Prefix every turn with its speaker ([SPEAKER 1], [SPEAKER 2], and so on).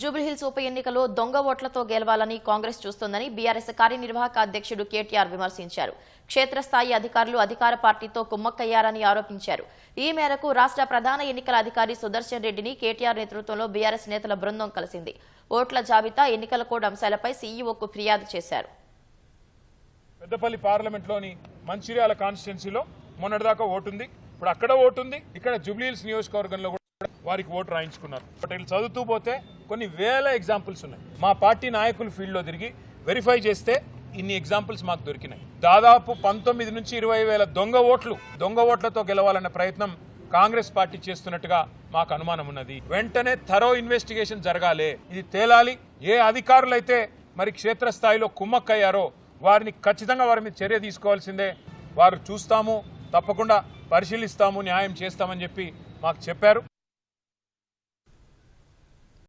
[SPEAKER 1] జూబ్లీహిల్స్ ఉప ఎన్నికలో దొంగ ఓట్లతో గెలవాలని కాంగ్రెస్ చూస్తోందని బీఆర్ఎస్ కార్యనిర్వాహక అధ్యక్షుడు కేటీఆర్ విమర్శించారు. క్షేత్రస్థాయి అధికారులు అధికార పార్టీతో కుమ్మక్కయ్యారని ఆరోపించారు. ఈ మేరకు రాష్ట్ర ప్రధాన ఎన్నికల అధికారి సుదర్శన్ రెడ్డిని కేటీఆర్ నేతృత్వంలో బీఆర్ఎస్ నేతల బృందం కలిసింది. ఓట్ల జాబితా ఎన్నికల కోడ్ అంశాలపై సీఈఓకు ఫిర్యాదు చేశారు.
[SPEAKER 2] పెద్దపల్లి పార్లమెంట్లోని మంచిర్యాల కాన్స్టిట్యున్సీలో మొన్నటిదాకా ఓటుంది. ఇప్పుడు అక్కడ ఓటుంది. ఇక్కడ జూబ్లీహిల్స్ నియోజకవర్గంలో వారికి ఓటు రాయించుకున్నారు. బట్ వీళ్ళు చదువుతూ పోతే కొన్ని వేల ఎగ్జాంపుల్స్ ఉన్నాయి. మా పార్టీ నాయకులు ఫీల్డ్లో తిరిగి వెరిఫై చేస్తే ఇన్ని ఎగ్జాంపుల్స్ మాకు దొరికినాయి. దాదాపు పంతొమ్మిది నుంచి ఇరవై వేల దొంగ ఓట్లు దొంగ ఓట్లతో గెలవాలన్న ప్రయత్నం కాంగ్రెస్ పార్టీ చేస్తున్నట్టుగా మాకు అనుమానం ఉన్నది. వెంటనే థరో ఇన్వెస్టిగేషన్ జరగాలి. ఇది తేలాలి. ఏ అధికారులైతే మరి క్షేత్రస్థాయిలో కుమ్మక్కయ్యారో వారిని ఖచ్చితంగా వారి మీద చర్య తీసుకోవాల్సిందే. వారు చూస్తాము తప్పకుండా పరిశీలిస్తాము న్యాయం చేస్తామని చెప్పి మాకు చెప్పారు.